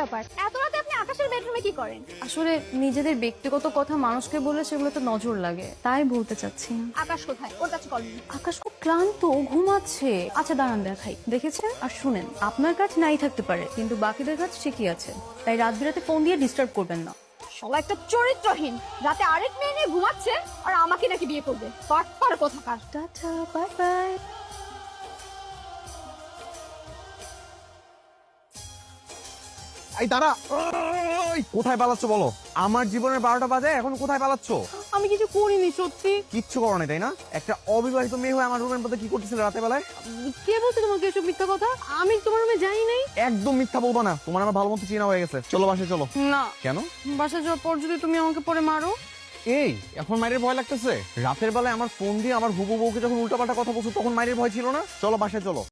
ব্যাপার। এত রাতে আপনি আকাশের বেডরুমে কি করেন? আসলে নিজেদের ব্যক্তিগত কথা মানুষকে বললে সেগুলো তো নজর লাগে। তাই বলতে চাচ্ছি। না আকাশ কোথায়? ওর কাছে কল দিন। আকাশ খুব ক্লান্ত ঘুমাচ্ছে। আচ্ছা দাঁড়ান দেখাই। দেখেছেন? আর শুনেন আপনার কাছে নাই থাকতে পারে কিন্তু বাকিদের কাছে ঠিকই আছে। তাই রাত বিরাতে ফোন দিয়ে ডিস্টার্ব করবেন না। সবাই একটা চরিত্রহীন। রাতে আরেক মেয়ে নিয়ে ঘুমাচ্ছে আর আমাকে নাকি বিয়ে করবে। পাটপার কোথাকার। Tata bye bye. এই দাঁড়া। ওই, কোথায় পালাচ্ছ বলো? আমার জীবনের বারোটা বাজে এখন কোথায় পালাচ্ছ? আমি কিছু করিনি সত্যি। কিচ্ছু করো না তাই না? একটা অবিবাহিত মেয়ে হয়ে আমার রুমের মধ্যে কি করতেছিলে রাতে বেলায়? কে বলছে তোমাকে এসব মিথ্যা কথা? আমি তোমার রুমে যাই নাই? একদম মিথ্যা বলব না। তোমার আমার ভালো মতো চেনা হয়ে গেছে। চলো বাসে চলো। না। কেন? বাসা যাওয়ার পর যদি তুমি আমাকে পরে মারো। এই এখন মায়ের ভয় লাগতেছে? রাতের বেলায় আমার ফোন দিয়ে আমার হুবু বউকে যখন উল্টাপাল্টা কথা বলছো তখন মায়ের ভয় ছিল না? চলো বাসায় চলো।